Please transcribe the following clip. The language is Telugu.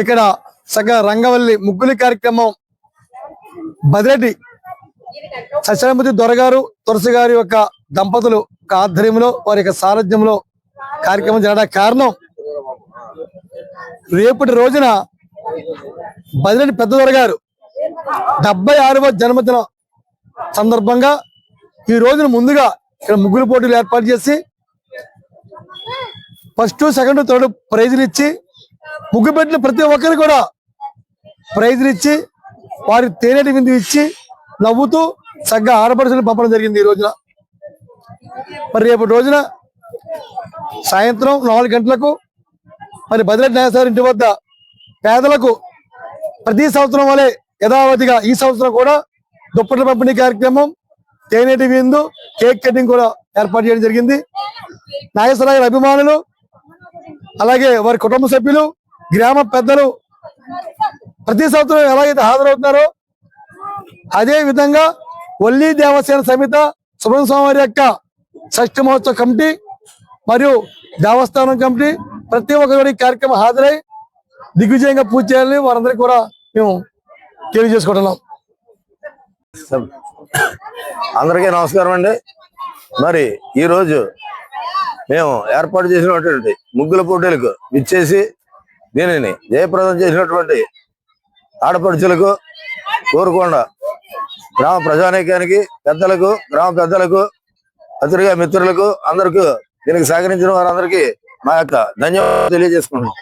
ఇక్కడ సగ రంగవల్లి ముగ్గులి కార్యక్రమం బదిరెడ్డి సత్యనపతి దొరగారు తులసి గారి యొక్క దంపతులు యొక్క ఆధ్వర్యంలో వారి యొక్క సారథ్యంలో కార్యక్రమం జరగడానికి కారణం రేపటి రోజున బదిరెడ్డి పెద్ద దొరగారు డెబ్బై ఆరవ జన్మదినం సందర్భంగా ఈ రోజున ముందుగా ఇక్కడ ముగ్గురు పోటీలు ఏర్పాటు చేసి ఫస్ట్ సెకండ్ థర్డ్ ప్రైజులు ఇచ్చి ముగ్గు పెట్టిన ప్రతి ఒక్కరు కూడా ప్రైజ్లు ఇచ్చి వారి తేనెటి విందు ఇచ్చి నవ్వుతూ చక్కగా ఆడపడుచులు పంపడం జరిగింది ఈ రోజున. మరి రేపటి రోజున సాయంత్రం నాలుగు గంటలకు మరి బదిరెడ్డి నాయసారి ఇంటి వద్ద పేదలకు ప్రతి సంవత్సరం వలె యథావధిగా ఈ సంవత్సరం కూడా దుప్పట్ల పంపిణీ కార్యక్రమం తేనెటి విందు కేక్ కటింగ్ కూడా ఏర్పాటు చేయడం జరిగింది. నాగేశ్వరరావు అభిమానులు అలాగే వారి కుటుంబ సభ్యులు గ్రామ పెద్దలు ప్రతి సంవత్సరం ఎలాగైతే హాజరవుతున్నారో అదే విధంగా ఒల్లి దేవసేన సమిత సుబ్రహ్మ స్వామి యొక్క షష్ఠ మహోత్సవ కమిటీ మరియు దేవస్థానం కమిటీ ప్రతి ఒక్కరు ఈ కార్యక్రమం హాజరై దిగ్విజయంగా పూజ చేయాలని వారందరికీ కూడా మేము తెలియజేసుకుంటున్నాం. అందరికీ నమస్కారం అండి. మరి ఈరోజు మేము ఏర్పాటు చేసినటువంటి ముగ్గుల పోటీలకు ఇచ్చేసి దీనిని జయప్రదం చేసినటువంటి ఆడపడుచులకు కోరుకొండ గ్రామ ప్రజానీకానికి పెద్దలకు గ్రామ పెద్దలకు అతిరిగా మిత్రులకు అందరికీ దీనికి సహకరించిన వారందరికీ మా యొక్క ధన్యవాదాలు తెలియజేసుకుంటున్నాం.